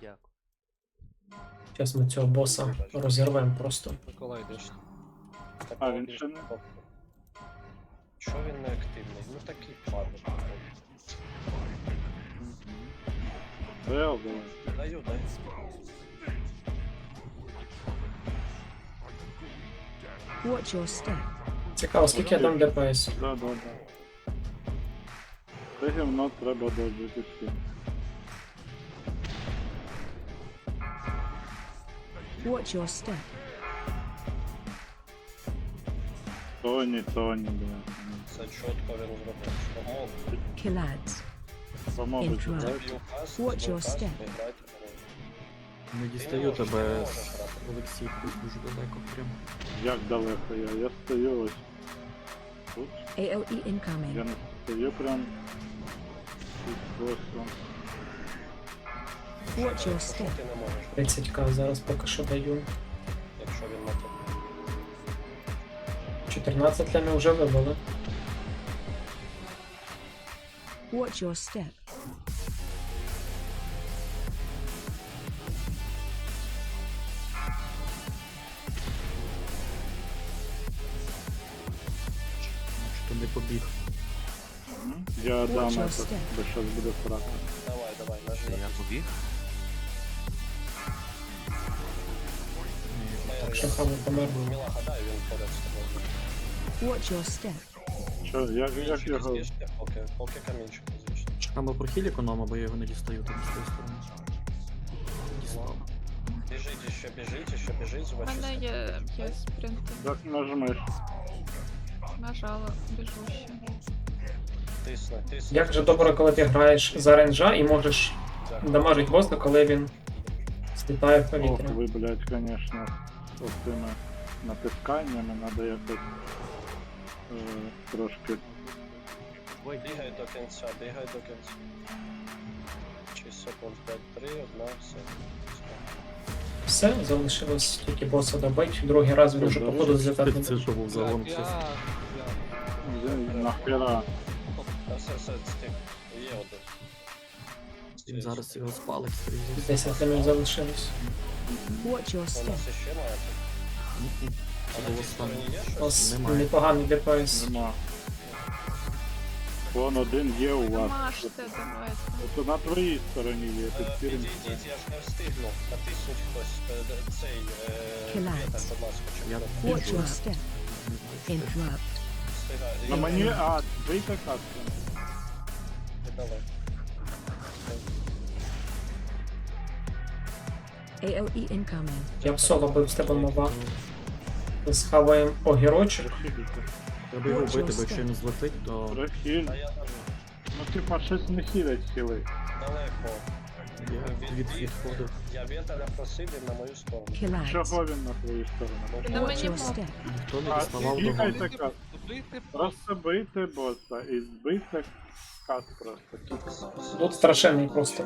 Дякую. Зараз ми цього боса розірвемо просто. Миколай йдеш. А, він ще не- Чого він не активний? Ну такий падок. Давай. Даю, дай. Watch your step. Цікаво, скільки я дам ДПС? Да, да, да. Це гівно треба добити всім. Watch your step. Тоні, Тоні, блядь. Це чітко він зробив. Помог. Killads. Помогуть. Інтро. Заб'ю каст, Watch збив your каст, step. і грайте в гру. Не дістаю тебе з Олексій, ти дуже далеко прям. Як далеко я? Я стою ось. Тут. AOE Я incoming. не стою прям під босом. Watch your Що step. ти не можеш, 30к зараз поки що даю. якщо він на тобі? 14 для мене вже вибили. Watch your step. Не побіг. Я дам бо щас буде срака. Давай, давай, нажми. Я побіг. Що хабу помер. Мілаха, дай, він поряд з тобою. Watch your step. Що, як, як його? поки, поки камінчик не з'їжте. Чекаємо про хілі економа, бо я його не дістаю там з тієї сторони. Дістав. Біжіть, ще біжіть, ще біжіть, У мене є, є спринти. Як нажмеш? Нажала біжуще. Тисни, тисни. Як же добре, коли ти граєш за ренджа і можеш Дякую. дамажити воздух, коли він злітає в Ох, повітря. ви, блядь, конечно, з цими натисканнями треба якось е, трошки. Ой, бігай до кінця, бігай до кінця. 6 секунд, 5, 3, 1, все. Все, залишилось тільки боса добити. Другий раз він уже походу злітати. не Це що був за лом чесно. Нахера. Все, все, стик. Є один. Він зараз його спалить, скоріше. 10 залишилось. Watch your У step. нас іще має. А на тій стороні є У щось? нас Немає. непоганий ДПС. Нема. Вон один є у вас. Мажте, давайте. От на твоїй стороні є, Е, фірм. Підійдіть, я ж не встигну. Натисніть хтось е, д- цей е, будь ласка, чи Я хто Watch your step. Interrupt. встигає. На мені, а, бийте катку. давай. AOE incoming. Я в соло бив з тебе мова. Схаваємо огірочок. Треба його вбити, бо якщо він злетить, то там Ну типа щось не хілять хіли. далеко. я від відходив. Я Вєталя просив він на мою сторону. Чого він на твою сторону? Мені. Ніхто не А, діставав до. Просто бийте боса і збийте кат просто. Тут страшенний просто.